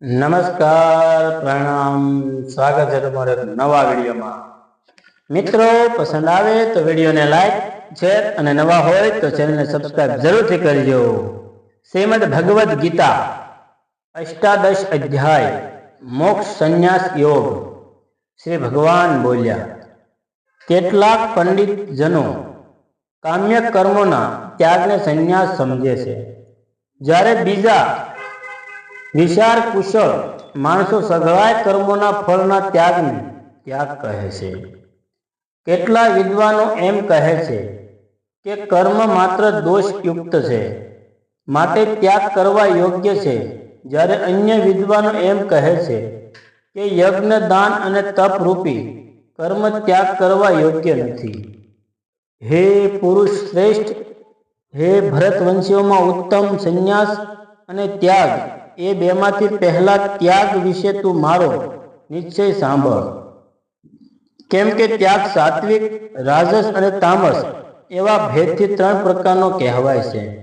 નમસ્કાર, પ્રણામ. સ્વાગત છે તમારે નવા વિડીયોમાં. મિત્રો, પસંદ આવે તો વિડીયોને લાઈક, શેર અને નવા હોય તો ચેનલને સબસ્ક્રાઇબ જરૂરથી કરજો. શ્રીમદ ભગવદ્ ગીતા, અષ્ટાદશ અધ્યાય, મોક્ષ સંન્યાસ યોગ. શ્રી ભગવાન બોલ્યા, કેટલાક પંડિત જનો કામ્ય કર્મોના ત્યાગને સંન્યાસ સમજે છે. જ્યારે બીજા વિચાર કુશળ. માણસો સઘળાય કર્મોના ફળના ત્યાગને ત્યાગ કહે છે. કેટલા વિદ્વાનો એમ કહે છે કે કર્મ માત્ર દોષયુક્ત છે. માટે ત્યાગ કરવા યોગ્ય છે. જ્યારે અન્ય વિદ્વાનો એમ કહે છે કે યજ્ઞ, દાન અને તપ રૂપી કર્મ ત્યાગ કરવા યોગ્ય નથી. હે પુરુષ શ્રેષ્ઠ, હે ભરતવંશીઓમાં ઉત્તમ સંન્યાસ અને ત્યાગ એ બેમાંથી પહેલા ત્યાગ વિશે તું મારો નિશ્ચય સાંભળ. કેમ કે ત્યાગ સાત્વિક, રાજસ અને તામસ એવા ભેદથી ત્રણ પ્રકારનો કહેવાય છે.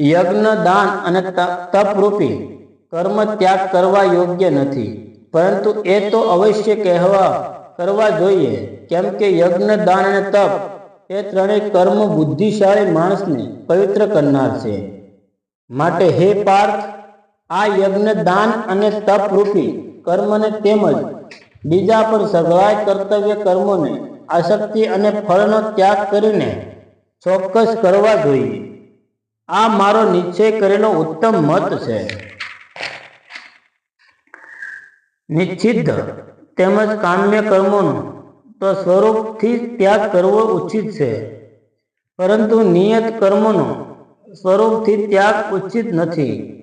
યજ્ઞ, દાન અને તપરૂપી કર્મ ત્યાગ કરવા યોગ્ય નથી. પરંતુ એ તો અવશ્ય કહેવા, કરવા જોઈએ. કેમ કે યજ્ઞ, દાન અને તપ એ ત્રણેય કર્મ બુદ્ધિશાળી માણસને પવિત્ર કરનાર છે. માટે હે પાર્થ, આ યજ્ઞ દાન અને તપ રૂપી કર્મને તેમજ બીજા પર સઘળાય કર્તવ્ય કર્મોને, આસક્તિ અને ફળનો ત્યાગ કરીને ચોક્કસ કરવા જોઈએ. આ મારો નિશ્ચય કરેલો ઉત્તમ મત છે. નિશ્ચિત તેમજ કામ્ય કર્મોનો તો સ્વરૂપથી ત્યાગ કરવો ઉચિત છે. પરંતુ નિયત કર્મોનો સ્વરૂપથી ત્યાગ ઉચિત નથી.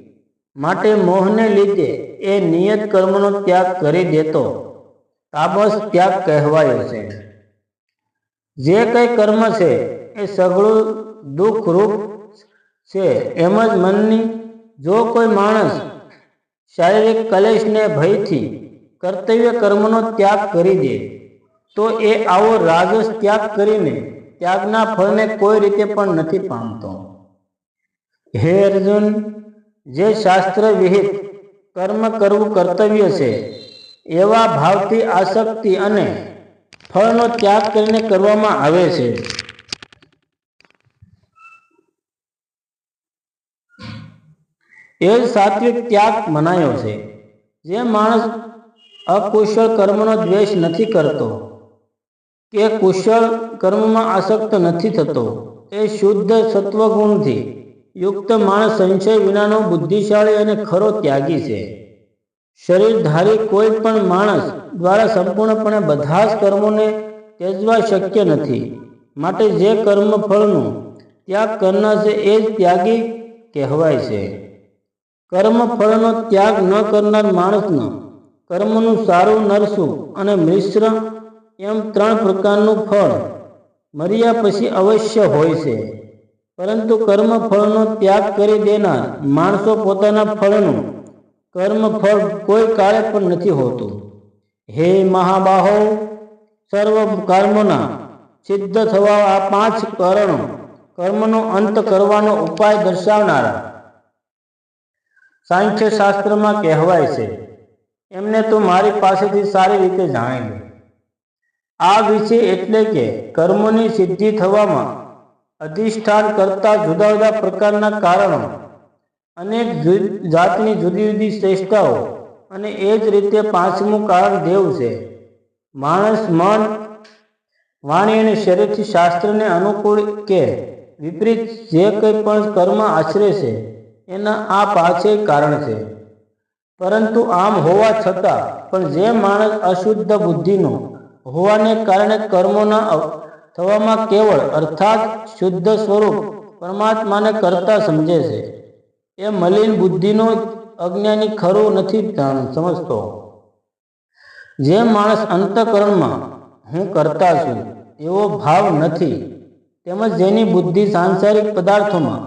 માટે મોહને લીધે એ નિયત કર્મનો ત્યાગ કરી દેતો. તામસ ત્યાગ કહેવાયો છે. જે કઈ કર્મ છે, એ સઘળું દુઃખરૂપ છે. એમ જ મનની જો કોઈ માણસ શારીરિક કલેશને ભયથી કર્તવ્ય કર્મનો ત્યાગ કરી દે, તો એ આવો રાજસ ત્યાગ કરીને ત્યાગના ફળને કોઈ રીતે પણ નથી પામતો. હે અર્જુન જે શાસ્ત્ર વિહિત કર્મ કરવું કર્તવ્ય છે, એવા ભાવથી આસક્તિ અને ફળનો ત્યાગ કરીને કરવામાં આવે છે. એ સાત્વિક ત્યાગ મનાયો છે. જે માણસ અકુશળ કર્મનો દ્વેષ નથી કરતો કે કુશળ કર્મમાં આસક્ત નથી થતો એ શુદ્ધ સત્વગુણથી યુક્ત માણસ સંશય વિનાનો બુદ્ધિશાળી અને ખરો ત્યાગી છે. શરીરધારી કોઈ પણ માણસ દ્વારા સંપૂર્ણપણે બધા જ કર્મોને ત્યજવા શક્ય નથી. માટે જે કર્મ ફળનું ત્યાગ કરનાર છે એ જ ત્યાગી કહેવાય છે. કર્મ ફળનો ત્યાગ ન કરનાર માણસનો કર્મનું સારું, નરસું અને મિશ્ર એમ ત્રણ પ્રકારનું ફળ મર્યા પછી અવશ્ય હોય છે. પરંતુ કર્મ ફળનો ત્યાગ કરી દેનાર માણસો પોતાના ફળનું કર્મ ફળ કોઈ કાળે પણ નથી હોતું. હે મહાબાહો, સર્વ કર્મોના સિદ્ધ થવા આ પાંચ કારણો કર્મનો અંત કરવાનો ઉપાય દર્શાવનારા. સાંખ્ય શાસ્ત્રમાં કહેવાય છે, એમને તો મારી પાસેથી સારી રીતે જાણી લે. આ વિશે એટલે કે કર્મોની સિદ્ધિ થવામાં અધિષ્ઠાન કરતા જુદા જુદા પ્રકારના કારણો અનેક જાતની જુદી જુદી શ્રેષ્ઠતાઓ અને એ જ રીતે પાંચમું કારણ દેવ છે. માણસ મન, વાણી અને શરીરથી શાસ્ત્રને અનુકૂળ કે વિપરીત જે કંઈ પણ કર્મ આશરે છે, એના આ પાછે કારણ છે. પરંતુ આમ હોવા છતાં પણ જે માણસ અશુદ્ધ બુદ્ધિનો હોવાને કારણે કર્મોના થવામાં કેવળ અર્થાત શુદ્ધ સ્વરૂપ પરમાત્માને કરતા સમજે છે. એ મલિન બુદ્ધિનો અજ્ઞાની ખરું નથી સમજતો? જે માણસ અંતકરણમાં હું કરતા છું, એવો ભાવ નથી. તેમજ જેની બુદ્ધિ સાંસારિક પદાર્થોમાં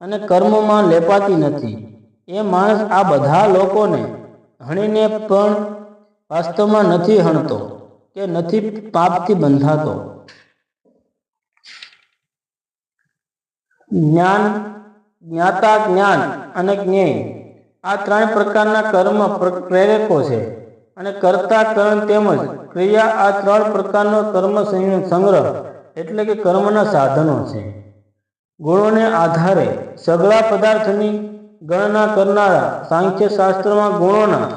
અને કર્મોમાં લેપાતી નથી. એ માણસ આ બધા લોકોને હણીને પણ વાસ્તવમાં નથી હણતો કે નથી પાપથી બંધાતો. જ્ઞાન, જ્ઞાતા જ્ઞાન અને જ્ઞેય. આ ત્રણ પ્રકારના કર્મ પ્ર- પ્રેરકો છે અને કર્તા, કર્ણ તેમજ ક્રિયા આ ત્રણ પ્રકારનો કર્મ સંગ્રહ એટલે કે કર્મના સાધનો છે. ગુણોને આધારે સગળા પદાર્થની ગણના કરનારા સાંખ્ય શાસ્ત્રમાં ગુણોના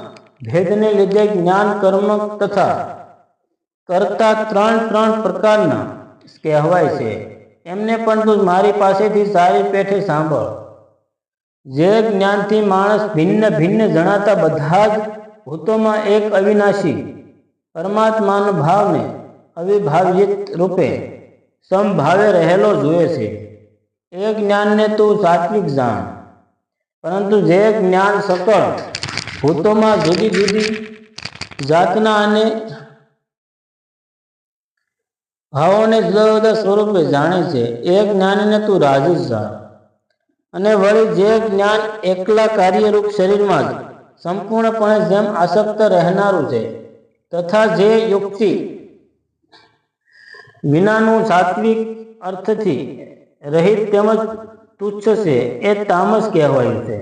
ભેદને લીધે જ્ઞાન, કર્મ તથા કરતા ત્રણ ત્રણ પ્રકારના કહેવાય છે. એમને પણ તું મારી પાસેથી સારી પેઠે સાંભળ. જે જ્ઞાનથી માણસ ભિન્ન ભિન્ન જણાતા બધા જ ભૂતોમાં એક અવિનાશી, પરમાત્માના ભાવને અવિભાવિત રૂપે સમભાવે રહેલો જુએ છે. એ જ્ઞાનને તું સાત્વિક જાણ. પરંતુ જે જ્ઞાન સકળ ભૂતોમાં જુદી જુદી જાતના અને ભાવોને જુદા જુદા સ્વરૂપે જાણે છે. એ જ્ઞાનને તું રાજસ જાણ અને વળી જે જ્ઞાન એકલા કાર્યરૂપ શરીરમાં જ સંપૂર્ણપણે જેમ આસક્ત રહેનારું છે, તથા જે યુક્તિ વિનાનું સાત્વિક અર્થથી રહિત તેમજ તુચ્છ છે, એ તામસ કહેવાયું છે.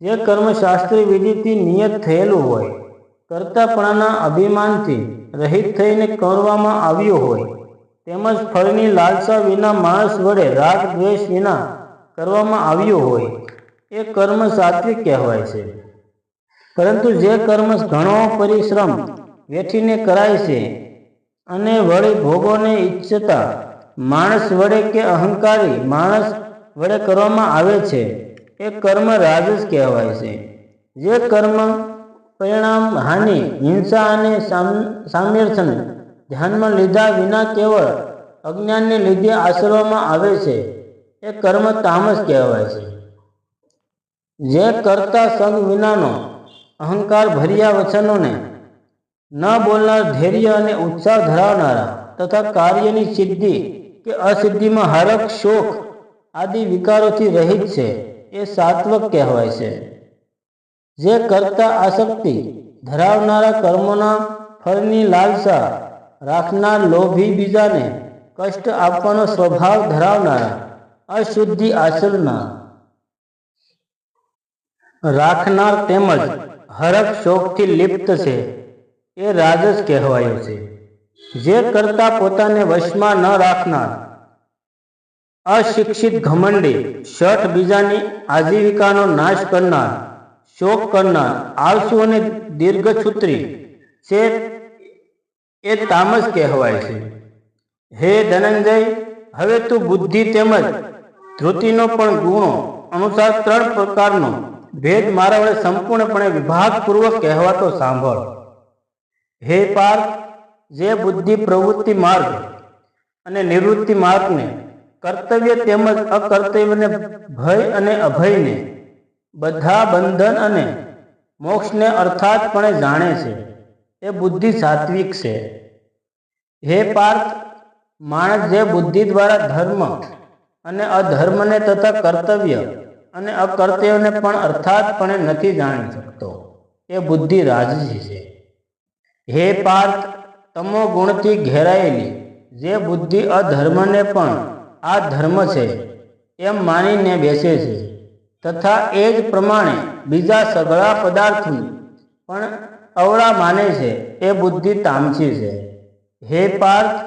જે કર્મશાસ્ત્રી વિધિથી નિયત થયેલું હોય કર્તાપણાના અભિમાનથી રહિત થઈને કરવામાં આવ્યું હોય, તેમજ ફળની લાલસા વિના માણસ વડે રાગ દ્વેષ વિના કરવામાં આવ્યું હોય, એ કર્મ સાત્વિક કહેવાય છે. પરંતુ જે કર્મ ઘણો પરિશ્રમ વેઠીને કરાય છે, અને વળી ભોગોને ઈચ્છતા માણસ વડે કે અહંકારી માણસ વડે કરવામાં આવે છે, એ કર્મ રાજસ કહેવાય છે. જે કર્મ પરિણામ હાનિ, હિંસા અને સામ- સામ્યર્થન ધ્યાનમાં લીધા વિના કેવળ અજ્ઞાનને લીધે આચરવામાં આવે છે. એ કર્મ તામસ કહેવાય છે. જે કરતા સંગ વિનાનો અહંકાર ભર્યા વચનોને ન બોલનાર ધૈર્ય અને ઉત્સાહ ધરાવનારા તથા કાર્યની સિદ્ધિ કે અસિદ્ધિમાં હરક શોખ આદિ વિકારોથી રહિત છે. એ સાત્વક કહેવાય છે. જે કરતા આસક્તિ ધરાવનારા કર્મોના ફળની લાલસા રાખનાર લોભી બીજાને કષ્ટ આપવાનો સ્વભાવ ધરાવનારા અશુદ્ધિ આચરનાર. રાખનાર તેમજ હરખ શોકથી લિપ્ત છે એ રાજસ કહેવાયો છે. જે કરતા પોતાને વશમાં ન રાખનાર, અશિક્ષિત ઘમંડી, શઠ બીજાની આજીવિકાનો નાશ કરનાર શોક કરનાર, આળસુ અને દીર્ઘછૂત્રી છે એ તામસ કહેવાય છે. હે ધનંજય, હવે તું બુદ્ધિ તેમજ ધૃતિનો પણ ગુણો, અનુસાર ત્રણ પ્રકારનો ભેદ મારા વડે સંપૂર્ણપણે વિભાગપૂર્વક કહેવાતો સાંભળ. હે પાર્થ, જે બુદ્ધિ પ્રવૃત્તિ માર્ગ અને નિવૃત્તિ માર્ગને કર્તવ્ય તેમજ અકર્તવ્યને ભય અને અભયને બધા બંધન અને મોક્ષને અર્થાતપણે જાણે છે. એ બુદ્ધિ સાત્વિક છે. હે પાર્થ, માણસ જે બુદ્ધિ દ્વારા ધર્મ અને અધર્મને તથા કર્તવ્ય અને અકર્તવ્યને પણ અર્થાતપણે નથી જાણી શકતો, એ બુદ્ધિ રાજસી છે. હે પાર્થ, તમો ગુણથી ઘેરાયેલી જે બુદ્ધિ અધર્મને પણ આ ધર્મ છે, એમ માનીને બેસે છે. તથા એ જ પ્રમાણે બીજા સગળા પદાર્થની પણ અવળા માને છે, એ બુદ્ધિ તામસી છે. હે પાર્થ,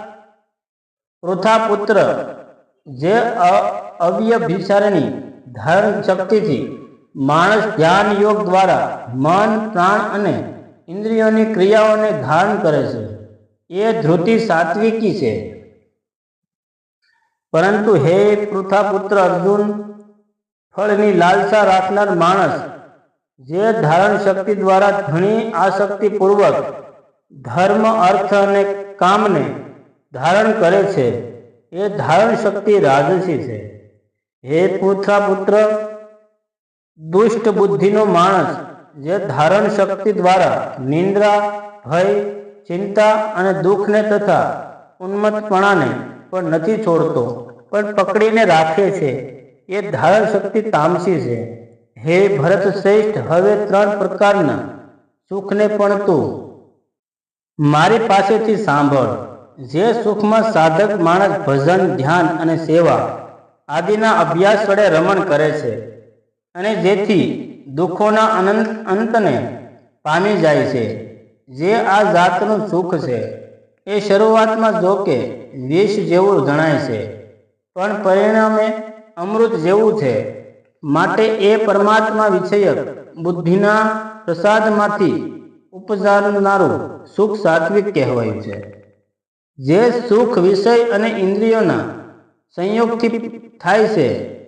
પૃથાપુત્ર, જે અ- અવ્યભિચારની ધારણ શક્તિથી માણસ ધ્યાન યોગ દ્વારા મન, પ્રાણ અને ઇન્દ્રિયોની ક્રિયાઓને ધારણ કરે છે. એ ધૃતિ સાત્વિકી છે. પરંતુ હે પૃથાપુત્ર અર્જુન ફળની લાલસા રાખનાર માણસ, જે ધારણ શક્તિ દ્વારા ઘણી આસક્તિપૂર્વક ધર્મ, અર્થ અને કામને ધારણ કરે છે, એ ધારણ શક્તિ રાજસી છે. હે પુત્ર દુષ્ટ બુદ્ધિનો માણસ, જે ધારણ શક્તિ દ્વારા નિંદ્રા, ભય, ચિંતા અને દુઃખને તથા ઉન્મત્તપણાને પણ નથી છોડતો, પણ પકડીને રાખે છે. એ ધારણ શક્તિ તામસી છે. હે ભરત શ્રેષ્ઠ, હવે ત્રણ પ્રકારના. સુખને પણ તું. મારી પાસેથી સાંભળ. જે સુખમાં સાધક, માણસ, ભજન, ધ્યાન અને સેવા આદિના અભ્યાસ વડે રમણ કરે છે અને જેથી દુઃખોના અનંત, અંતને પામી જાય છે. જે આ જાતનું સુખ છે, એ શરૂઆતમાં જો કે વિષ જેવું જણાય છે. પણ પરિણામે અમૃત જેવું છે. માટે એ પરમાત્મા વિષયક બુદ્ધિના પ્રસાદમાંથી ઉપજારનારું સુખ સાત્વિક કહેવાયું છે. જે સુખ વિષય અને ઇન્દ્રિયોના સંયોગથી થાય છે,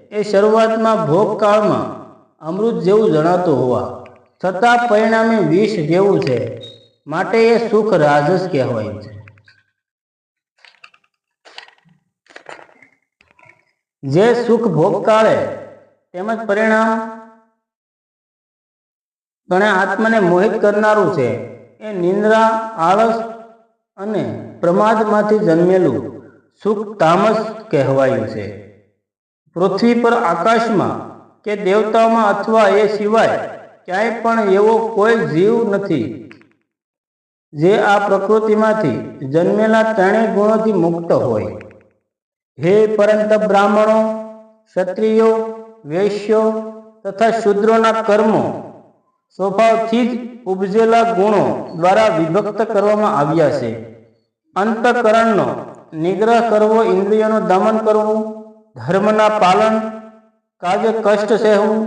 એ શરૂઆતમાં ભોગકાળમાં અમૃત જેવું જણાતું હોવા છતાં પરિણામે વિષ જેવું છે. માટે એ સુખ રાજસ કહેવાય છે. જે સુખ ભોગકાળે તેમજ પરિણામ ગણે આત્માને મોહિત કરનારું છે, એ નિંદ્રા, આળસ અને પ્રમાદમાંથી જન્મેલું સુખ તામસ કહેવાયું છે. પૃથ્વી પર આકાશમાં કે દેવતાઓમાં અથવા એ સિવાય ક્યાંય પણ એવો કોઈ જીવ નથી, જે આ પ્રકૃતિમાંથી જન્મેલા ત્રણેય ગુણોથી મુક્ત હોય. હે પરંત બ્રાહ્મણો, ક્ષત્રિયો, વૈશ્યો તથા શૂદ્રોના કર્મો, સ્વભાવથી જ ઉપજેલા ગુણો દ્વારા વિભક્ત કરવામાં આવ્યા છે. અંતકરણનો નિગ્રહ કરવો ઇન્દ્રિયોનું દમન કરવું, ધર્મના પાલન, કાવ્ય કષ્ટ સહેવું,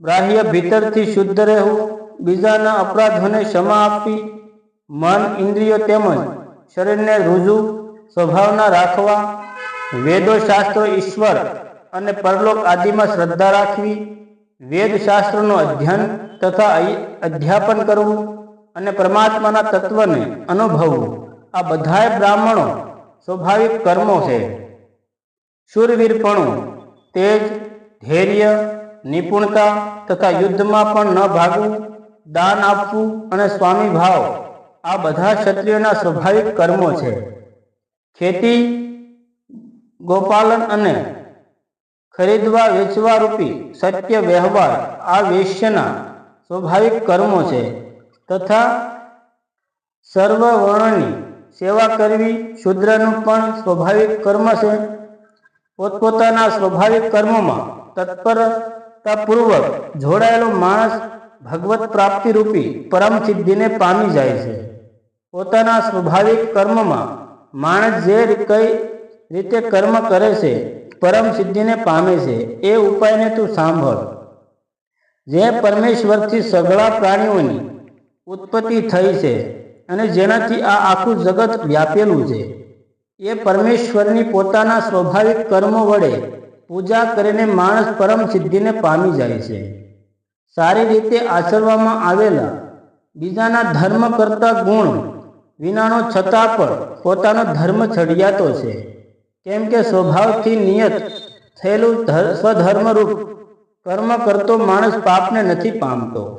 બાહ્ય ભીતરથી શુદ્ધ રહેવું, બીજાના અપરાધોને ક્ષમા આપવી, મન, ઇન્દ્રિયો તેમજ શરીરને રુજુ, સ્વભાવના રાખવા વેદો શાસ્ત્રો ઈશ્વર અને પરલોક આદિમાં શ્રદ્ધા રાખવી વેદ શાસ્ત્રનું અધ્યયન તથા અધ્યાપન કરવું અને પરમાત્માના તત્વને અનુભવવું. આ બધાય બ્રાહ્મણો સ્વાભાવિક કર્મો છે. શૂરવીરપણું, તેજ, ધૈર્ય, નિપુણતા તથા યુદ્ધમાં પણ ન ભાગવું, દાન આપવું અને સ્વામી ભાવ આ બધા ક્ષત્રિયોના સ્વાભાવિક કર્મો છે. ખેતી ગોપાલન અને ખરીદવા વેચવા રૂપી સત્ય વ્યવહાર આ વેશ્યના સ્વાભાવિક કર્મો છે તથા સર્વ વર્ણની સેવા કરવી શુદ્રનું પણ સ્વાભાવિક કર્મ છે. પોતપોતાના સ્વાભાવિક કર્મોમાં તત્પરતાપૂર્વક જોડાયેલો માણસ ભગવત પ્રાપ્તિ રૂપી પરમ સિદ્ધિને પામી જાય છે. પોતાના સ્વાભાવિક કર્મમાં માણસ જે કઈ રીતે કર્મ કરે છે, પરમ સિદ્ધિને પામે છે, એ ઉપાયને તું સાંભળ. જે પરમેશ્વરથી સઘળા પ્રાણીઓની ઉત્પત્તિ થઈ છે અને જેનાથી આ આખું જગત વ્યાપેલું છે, એ પરમેશ્વરની પોતાના સ્વાભાવિક કર્મો વડે પૂજા કરીને માણસ પરમ સિદ્ધિને પામી જાય છે. સારી રીતે આચરવામાં આવેલા બીજાના ધર્મ કરતા ગુણ વિનાનો છતાં પણ પોતાનો ધર્મ છડિયાતો છે. કેમ કે સ્વભાવથી નિયત થયેલું સ્વધર્મરૂપ કર્મ કરતો માણસ પાપને નથી પામતો.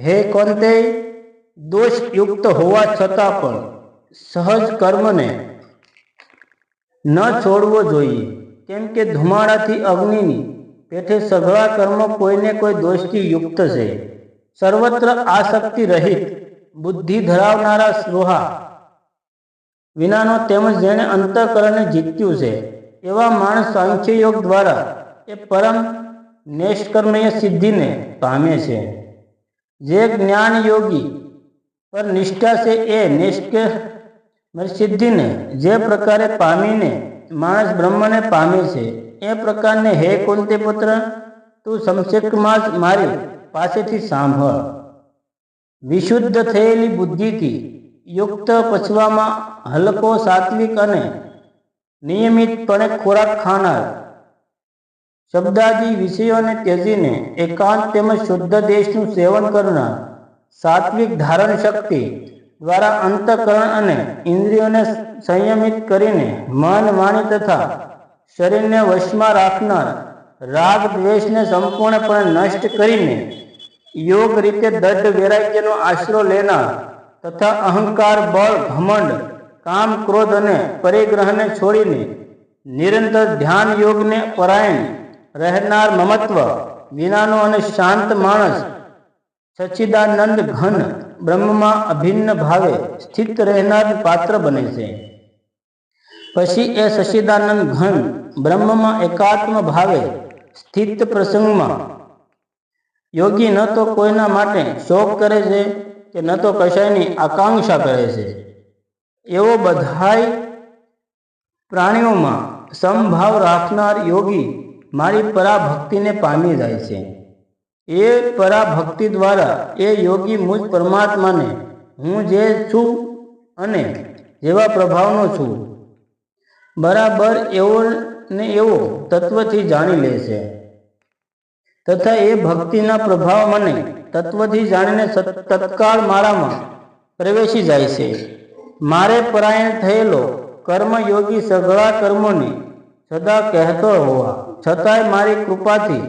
હે કોંતે દોષયુક્ત હોવા છતાં પણ સહજ કર્મને ન છોડવો જોઈએ. કેમ કે ધુમાડાથી અગ્નિની પેઠે સઘળા કર્મ કોઈને કોઈ દોષથી યુક્ત છે. સર્વત્ર આસક્તિ રહિત બુદ્ધિ ધરાવનારા સ્લોહા વિનાનો તેમજ જેણે અંતઃકરણને જીત્યું છે, એવા માણસ સાંખ્ય યોગ દ્વારા એ પરમ નિષ્કર્મય સિદ્ધિને પામે છે. જે જ્ઞાન યોગી પર નિષ્ઠા છે એ નિષ્ક સિદ્ધિને જે પ્રકારે પામીને માણસ બ્રહ્મને પામે છે, એ પ્રકારને હે કુંતે પુત્ર તું સંક્ષેપમાં જ મારી પાસેથી સાંભળ. વિશુદ્ધ થયેલી બુદ્ધિથી યુક્ત પછવામાં હલકો સાત્વિક અને નિયમિતપણે ખોરાક ખાનાર શબ્દાદી વિષયોને ત્યજીને એકાંત તેમજ શુદ્ધ દેશનું સેવન કરનાર સાત્વિક ધારણ શક્તિ દ્વારા અંતકરણ અને ઇન્દ્રિયોને સંયમિત કરીને મન, વાણી તથા શરીરને વશમાં રાખનાર રાગ દ્વેષને સંપૂર્ણપણે નષ્ટ કરીને યોગ રીતે દઢ વૈરાગ્યનો આશરો લેનાર તથા અહંકાર, બળ, ઘમંડ, કામ, ક્રોધ અને પરિગ્રહને છોડીને નિરંતર ધ્યાન યોગને પરાયણ, રહેનાર મમત્વ વિનાનો અને શાંત માણસ, સચ્ચિદાનંદ ઘન, બ્રહ્મમાં અભિન્ન ભાવે સ્થિત રહેનાર પાત્ર બને છે. પછી એ સચ્ચિદાનંદ ઘન બ્રહ્મમાં એકાત્મ ભાવે સ્થિત પ્રસંગમાં યોગી ન તો કોઈના માટે શોક કરે છે કે ન તો કશાયની આકાંક્ષા કરે છે. એવો બધાય પ્રાણીઓમાં સમભાવ રાખનાર યોગી મારી પરાભક્તિને પામી જાય છે. એ પરાભક્તિ દ્વારા એ યોગી મુજ પરમાત્માને હું જે છું અને જેવા પ્રભાવનો છું, બરાબર એવો ને એવો તત્વથી જાણી લે છે. તથા એ ભક્તિના પ્રભાવ મને તત્વથી જાણીને તત્કાળ મારામાં પ્રવેશી જાય છે. મારે પરાયણ થયેલો કર્મયોગી સઘળા કર્મોને સદા કહેતો હોવા છતાંય મારી કૃપાથી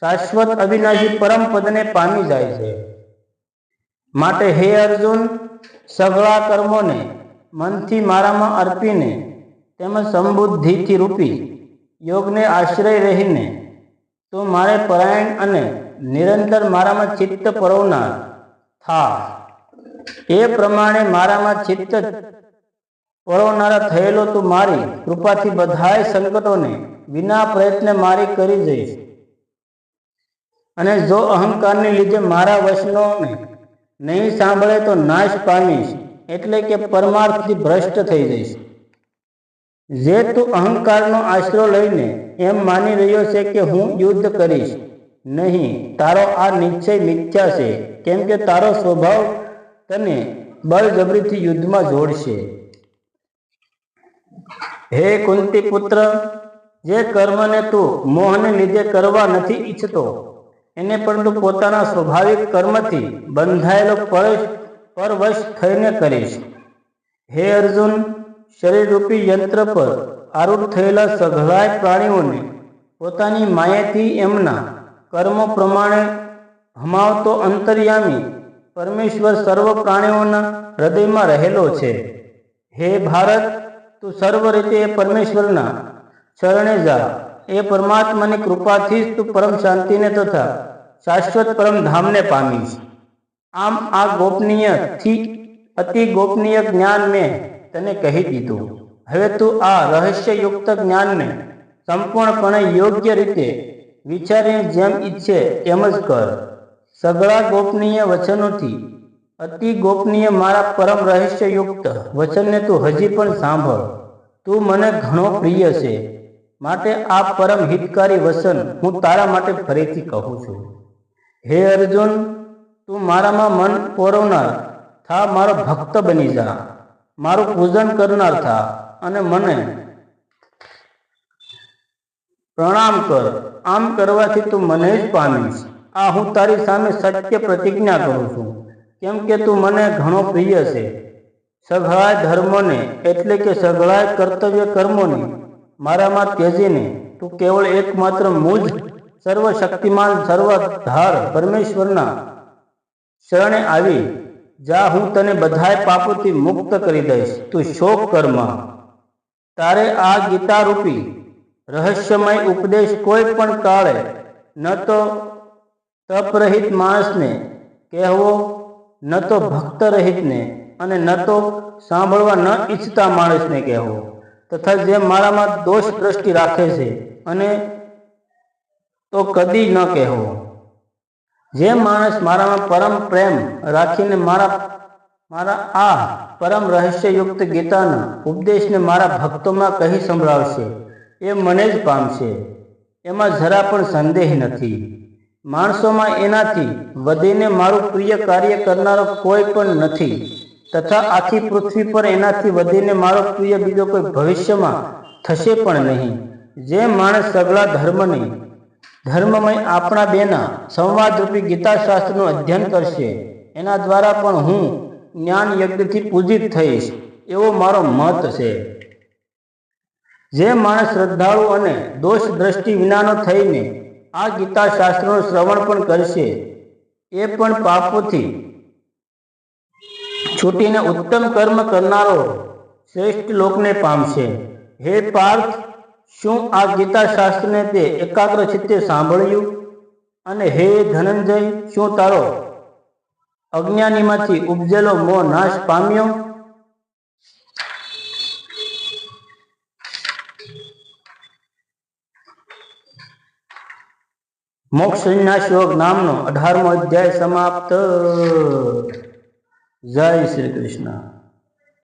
શાશ્વત અવિનાશી પરમ પદને પામી જાય છે. માટે હે અર્જુન, સઘળા કર્મોને મનથી મારામાં અર્પીને તેમજ સંબુદ્ધિથી રૂપી યોગને આશ્રય રહીને તું મારે પરાયણ અને નિરંતર મારામાં ચિત્ત પરોવનાર થા. એ પ્રમાણે મારામાં ચિત્ત પરોવનારા થયેલો તું મારી કૃપાથી બધાય સંકટોને વિના પ્રયત્ને મારી કરી જઈશ. અને જો અહંકારને લીધે મારા વચનોને નહીં સાંભળે તો નાશ પામીશ, એટલે કે પરમાર્થથી ભ્રષ્ટ થઈ જઈશ. જે તું અહંકારનો આશરો લઈને એમ માની રહ્યો છે કે હું યુદ્ધ કરીશ, નહીં, તારો આ નિશ્ચય મિથ્યા છે, કેમ કે તારો સ્વભાવ તને બળજબરીથી યુદ્ધમાં જોડશે. હે કુંતી પુત્ર જે કર્મને તું મોહને લીધે કરવા નથી ઈચ્છતો, એને પણ તું પોતાના સ્વાભાવિક કર્મથી બંધાયેલો પરવશ થઈને કરીશ. હે અર્જુન શરીરરૂપી યંત્ર પર આરૂઢ થયેલા સઘળાય પ્રાણીઓને પોતાની માયાથી એમના કર્મો પ્રમાણે હમાવતો અંતર્યામી પરમેશ્વર સર્વ પ્રાણીઓના હૃદયમાં રહેલો છે. હે ભારત, તું સર્વ રીતે પરમેશ્વરના શરણે જા. એ પરમાત્માની કૃપાથી જ તું પરમ શાંતિને તથા શાશ્વત પરમ ધામને પામીશ. આમ આ ગોપનીયથી અતિ ગોપનીય જ્ઞાન મેં તને કહી દીધું. હવે તું આ રહસ્યયુક્ત જ્ઞાનને સંપૂર્ણપણે યોગ્ય રીતે વિચારીને જેમ ઈચ્છે તેમ જ કર. સગળા ગોપનીય વચનોથી અતિ ગોપનીય મારા પરમ રહસ્યયુક્ત વચનને તું હજી પણ સાંભળ. તું મને ઘણો પ્રિય છે. માટે આ પરમ હિતકારી વચન હું તારા માટે ફરીથી કહું છું. હે અર્જુન, તું મારામાં મન પોરવનાર. થા, મારો ભક્ત બની જા. મારું પૂજન કરનાર થા અને મને પ્રણામ કર. આમ કરવાથી તું મને જ પામીશ. આ હું તારી સામે સત્ય પ્રતિજ્ઞા કરું છું. કેમ કે તું મને ઘણો પ્રિય છે. સઘળાય ધર્મોને એટલે કે સઘળાય કર્તવ્ય કર્મોને મારામાં ત્યજીને તું કેવળ એકમાત્ર મુજ સર્વશક્તિમાન સર્વધાર પરમેશ્વરના શરણે આવી. જા હું તને બધાય પાપોથી મુક્ત કરી દઈશ. તું શોક કર્મ તારે આ ગીતા રૂપી રહસ્યમય ઉપદેશ કોઈ પણ કાળે ન તો તપરહિત માણસને કહેવો, ન તો ભક્ત રહિતને અને ન તો સાંભળવા ન ઈચ્છતા માણસને કહેવો, તથા જે મારામાં દોષ દ્રષ્ટિ રાખે છે અને તો કદી ન કહેવો. જે માણસ મારામાં પરમ પ્રેમ રાખીને મારા મારા આ પરમ રહસ્યયુક્ત ગીતાના ઉપદેશને મારા ભક્તોમાં કહી સંભળાવશે, એ મને જ પામશે. એમાં જરા પણ સંદેહ નથી. માણસોમાં એનાથી વધીને મારું પ્રિય કાર્ય કરનારો કોઈ પણ નથી. તથા આખી પૃથ્વી પર એનાથી વધીને મારો પ્રિય બીજો કોઈ ભવિષ્યમાં થશે પણ નહીં. જે માણસ સગળા ધર્મને ધર્મમય આપણા બેના સંવાદરૂપી ગીતાશાસ્ત્રનું અધ્યયન કરશે. એના દ્વારા પણ હું જ્ઞાન યજ્ઞથી પૂજિત થઈશ. એવો મારો મત છે. જે માણસ શ્રદ્ધાળુ અને દોષ દ્રષ્ટિ વિનાનો થઈને આ ગીતાશાસ્ત્રનું શ્રવણ પણ કરશે, એ પણ પાપોથી. છૂટીને ઉત્તમ કર્મ કરનારો શ્રેષ્ઠ લોકને પામશે. હે પાર્થ શું આ ગીતા શાસ્ત્રને તે એકાગ્ર ચિત્તે સાંભળ્યું? અને હે ધનંજય શું તારો અજ્ઞાનીમાંથી ઉપજેલો મોહ નાશ પામ્યો? મોક્ષ સંન્યાસ યોગ નામનો અઢારમો અધ્યાય સમાપ્ત. જય શ્રી કૃષ્ણ.